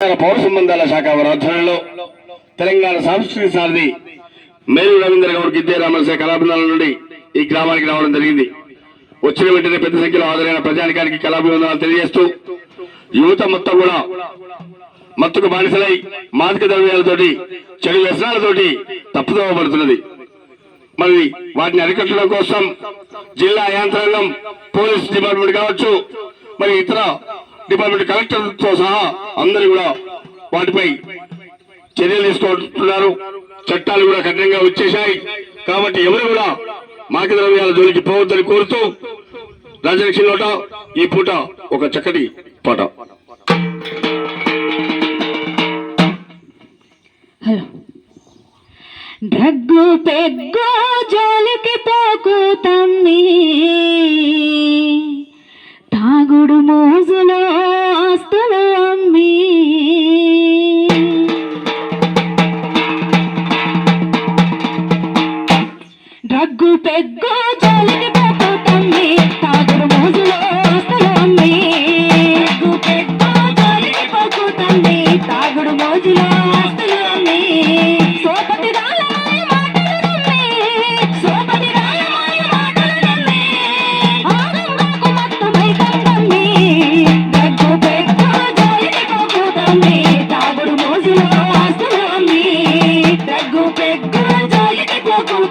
పౌర సంబంధాల శాఖ వారి ఆధ్వర్యంలో తెలంగాణ సాంస్కృతిక సారథి మేలు రవీంద్ర గౌడ్ గిద్దే రామరస కళాభిమానుల నుండి ఈ గ్రామానికి రావడం జరిగింది. వచ్చిన వెంటనే పెద్ద సంఖ్యలో హాజరైన ప్రజానికానికి కళాభివందనాలు తెలియజేస్తూ యువత మొత్తం కూడా మత్తుకు బానిసలై మాదక ద్రవ్యాలతోటి చెడు వ్యసనాలతోటి తప్పుదోవ పడుతున్నది. మరి వాటిని అరికట్టడం కోసం జిల్లా యంత్రాంగం పోలీస్ డిపార్ట్మెంట్ కావచ్చు మరి ఇతర డిపార్ట్మెంట్ కలెక్టర్తో సహా అందరూ కూడా వాటిపై చర్యలు తీసుకుంటున్నారు చట్టాలు కూడా కఠినంగా వచ్చేశాయి. కాబట్టి ఎవరు కూడా మాకి ద్రవ్యాల జోలికి పోవద్దని కోరుతూ రాజలక్ష్మి లోట ఈ పూట ఒక చక్కటి పాట. హలో. దగ్గు పెగ్గు జోలికి దగ్గు పెగ్గు జోలికి పోకు తమ్మి తాగుడు మోజులో ఆస్తులు దగ్గు పెగ్గు జోలికి పోకు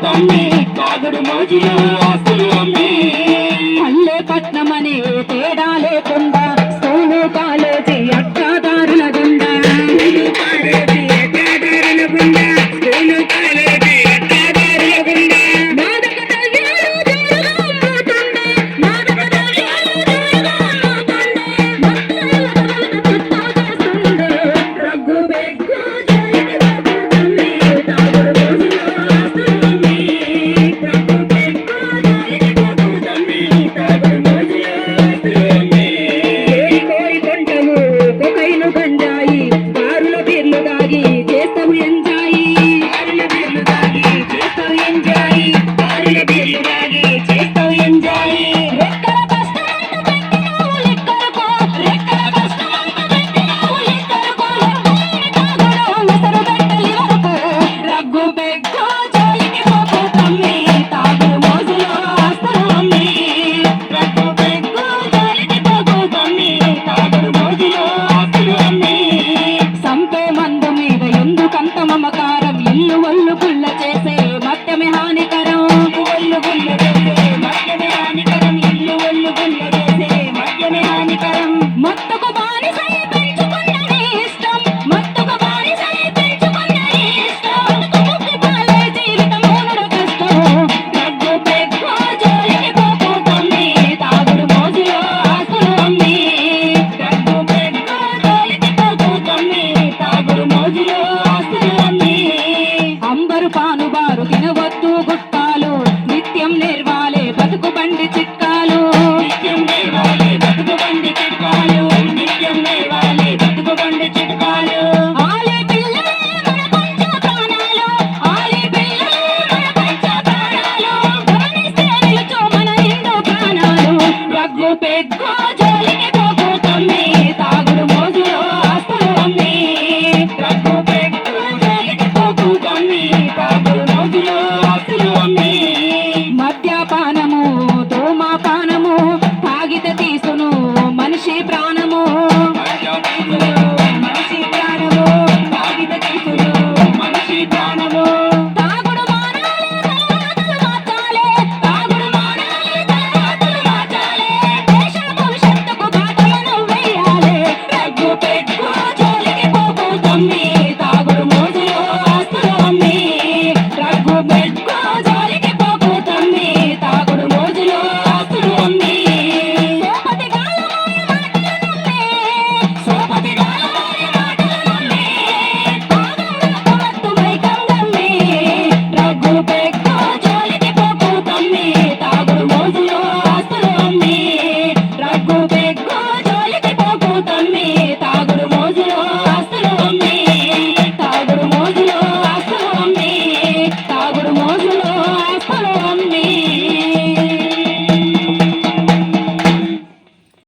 పోకు తమ్మి తాగుడు మోజులో you